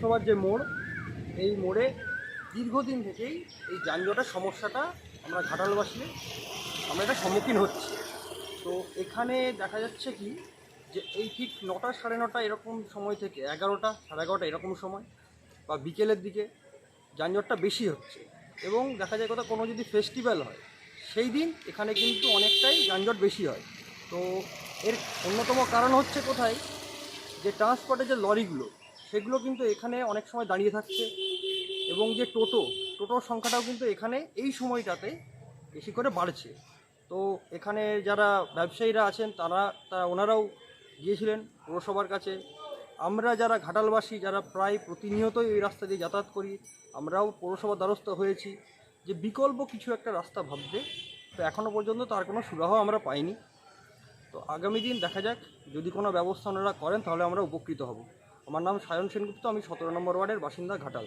পৌরসভার যে মোড়, এই মোড়ে দীর্ঘদিন থেকেই এই যানজটের সমস্যাটা আমরা ঘাটালবাসী আমরা এটা সম্মুখীন হচ্ছি। তো এখানে দেখা যাচ্ছে কি যে এই ঠিক নটা সাড়ে নটা এরকম সময় থেকে এগারোটা, সাড়ে এগারোটা এরকম সময় বা বিকেলের দিকে যানজটটা বেশি হচ্ছে এবং দেখা যায় কোথাও কোনো যদি ফেস্টিভ্যাল হয়, সেই দিন এখানে কিন্তু অনেকটাই যানজট বেশি হয়। তো এর অন্যতম কারণ হচ্ছে কোথায়? যে ট্রান্সপোর্টের যে লরিগুলো সেগুলো কিন্তু এখানে অনেক সময় দাঁড়িয়ে থাকছে। এবং যে টোটো, টোটোর সংখ্যাটাও কিন্তু এখানে এই সময়টাতে বেশি করে বাড়ছে। তো এখানে যারা ব্যবসায়ীরা আছেন, তারা তারা ওনারাও গিয়েছিলেন পৌরসভার কাছে। আমরা যারা ঘাটালবাসী, যারা প্রায় প্রতিনিয়তই এই রাস্তা দিয়ে যাতায়াত করি, আমরাও পৌরসভার দ্বারস্থ হয়েছি যে বিকল্প কিছু একটা রাস্তা ভাবতে। তো এখনও পর্যন্ত তার কোনো সুরাহ আমরা পাইনি। তো আগামী দিন দেখা যাক, যদি কোনো ব্যবস্থা ওনারা করেন, তাহলে আমরা উপকৃত হব। আমার নাম সায়ন সেনগুপ্ত আমি সতেরো নম্বর ওয়ার্ডের বাসিন্দা ঘাটাল।